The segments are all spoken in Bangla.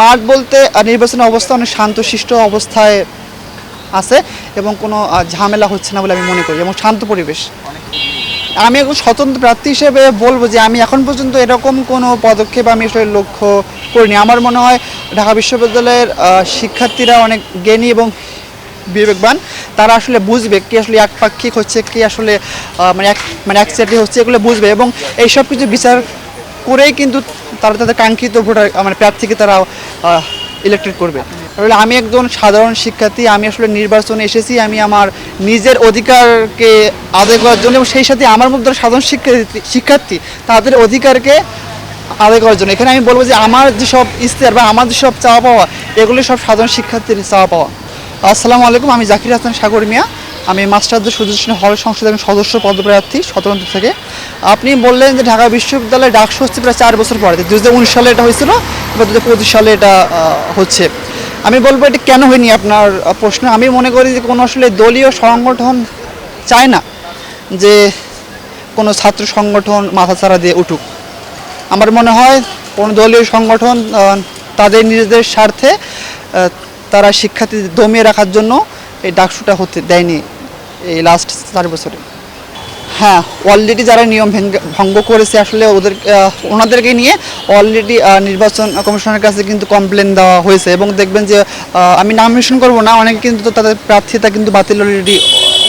মাঠ বলতে আহ, নির্বাচনের অবস্থা অনেক শান্তশিষ্ট অবস্থায় আছে এবং কোনো ঝামেলা হচ্ছে না বলে আমি মনে করি এবং শান্ত পরিবেশ। আমি এখন স্বতন্ত্র প্রার্থী হিসেবে বলব যে আমি এখন পর্যন্ত এরকম কোনো পদক্ষেপ আমি আসলে লক্ষ্য করিনি। আমার মনে হয় ঢাকা বিশ্ববিদ্যালয়ের শিক্ষার্থীরা অনেক জ্ঞানী এবং বিবেকবান। তারা আসলে বুঝবে কি আসলে একপাক্ষিক হচ্ছে কি আসলে মানে এক মানে একসাথে হচ্ছে এগুলো বুঝবে এবং এইসব কিছু বিচার করেই কিন্তু তারা তাদের কাঙ্ক্ষিত ভোটার মানে প্রার্থীকে তারা ইলেক্টেড করবে। আমি একজন সাধারণ শিক্ষার্থী, আমি আসলে নির্বাচনে এসেছি, আমি আমার নিজের অধিকারকে আদায় করার জন্য এবং সেই সাথে আমার মধ্যে সাধারণ শিক্ষার্থী শিক্ষার্থী, তাদের অধিকারকে আদায় করার জন্য। এখানে আমি বলব যে আমার যেসব ইস্তেহার বা আমার যেসব চাওয়া পাওয়া, এগুলি সব সাধারণ শিক্ষার্থীর চাওয়া পাওয়া। আসসালামু আলাইকুম, আমি জাকির হাসান, সাগর মিয়া। আমি মাস্টারদের সুদর্শন হল একজন সদস্য পদপ্রার্থী স্বতন্ত্র থেকে। আপনি বললেন যে ঢাকা বিশ্ববিদ্যালয়ে ডাকসু হচ্ছে প্রায় চার বছর পরে। দু হাজার উনিশ সালে এটা হয়েছিল, এবার দু হাজার সালে এটা হচ্ছে। আমি বলব এটা কেন হয়নি আপনার প্রশ্ন? আমি মনে করি যে কোনো আসলে দলীয় সংগঠন চায় না যে কোনো ছাত্র সংগঠন মাথাচাড়া দিয়ে উঠুক। আমার মনে হয় কোনো দলীয় সংগঠন তাদের নিজেদের স্বার্থে তারা শিক্ষার্থী দমিয়ে রাখার জন্য এই ডাকসুটা হতে দেয়নি। এই লাস্ট চার বছরে। হ্যাঁ অলরেডি যারা নিয়ম ভেঙ্গ- করেছে, আসলে ওদের ওনাদেরকে নিয়ে অলরেডি নির্বাচন কমিশনের কাছে কিন্তু কমপ্লেন দেওয়া হয়েছে এবং দেখবেন যে আমি নাম মেনশন করব না, অনেকে কিন্তু তাদের প্রার্থিতা কিন্তু বাতিল অলরেডি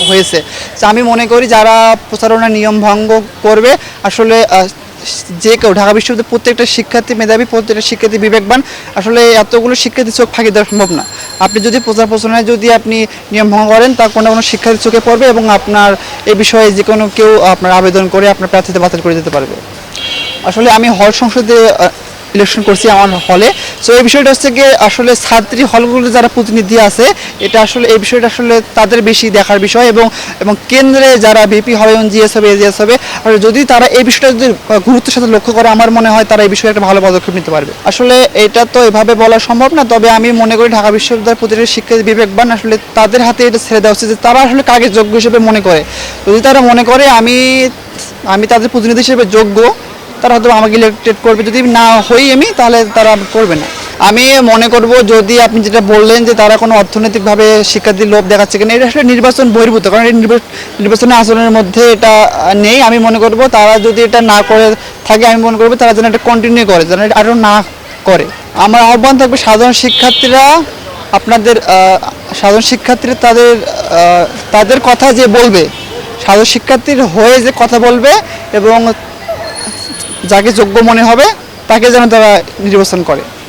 হয়েছে। আমি মনে করি যারা প্রচারণা নিয়ম ভঙ্গ করবে, আসলে যে কেউ, ঢাকা বিশ্ববিদ্যালয়ের প্রত্যেকটা শিক্ষার্থী, মেধাবী, প্রত্যেকটা শিক্ষার্থী বিবেকবান, আসলে এতগুলো শিক্ষার্থী চোখ ফাঁকি দেওয়া সম্ভব না। আপনি যদি প্রচার প্রচারণায় যদি আপনি নিয়ম ভঙ্গ করেন তা কোনো কোনো শিক্ষার্থী চোখে পড়বে এবং আপনার এ বিষয়ে যে কোনো কেউ আপনার আবেদন করে আপনার প্রার্থীতে বাতিল করে দিতে পারবে। আসলে আমি হল সংসদে ইলেকশন করছি আমার হলে সো এই বিষয়টা হচ্ছে গিয়ে আসলে ছাত্রী হলগুলো যারা প্রতিনিধি আছে, এটা আসলে, এই বিষয়টা আসলে তাদের বেশি দেখার বিষয় এবং এবং কেন্দ্রে যারা বিপি হবে এবং জিএস হবে এজিএস হবে, আর যদি তারা এই বিষয়টা যদি গুরুত্বের সাথে লক্ষ্য করে, আমার মনে হয় তারা এই বিষয়ে একটা ভালো পদক্ষেপ নিতে পারবে। আসলে এটা তো এভাবে বলা সম্ভব না, তবে আমি মনে করি ঢাকা বিশ্ববিদ্যালয়ের প্রতিটি শিক্ষার্থী বিবেকবান, আসলে তাদের হাতে এটা ছেড়ে দেওয়া উচিত যে তারা আসলে কাকে যোগ্য হিসেবে মনে করে। যদি তারা মনে করে, আমি আমি তাদের প্রতিনিধি হিসেবে যোগ্য তারা হয়তো আমাকে ইলেক্টেড করবে। যদি না হই আমি, তাহলে তারা করবে না। আমি মনে করব যদি আপনি যেটা বললেন যে তারা কোনো অর্থনৈতিকভাবে শিক্ষার্থীর লোভ দেখাচ্ছে কিনা, এটা আসলে নির্বাচন বহির্ভূত, কারণ এই নির্বা- নির্বাচনী আচরণের মধ্যে এটা নেই। আমি মনে করব তারা যদি এটা না করে থাকে, আমি মনে করব তারা যেন এটা কন্টিনিউ করে, যেন আরও না করে। আমার আহ্বান থাকবে সাধারণ শিক্ষার্থীরা, আপনাদের সাধারণ শিক্ষার্থীরা তাদের তাদের কথা যে বলবে, সাধারণ শিক্ষার্থীর হয়ে যে কথা বলবে এবং যাকে যোগ্য মনে হবে তাকে যেন তারা নির্বাচন করে।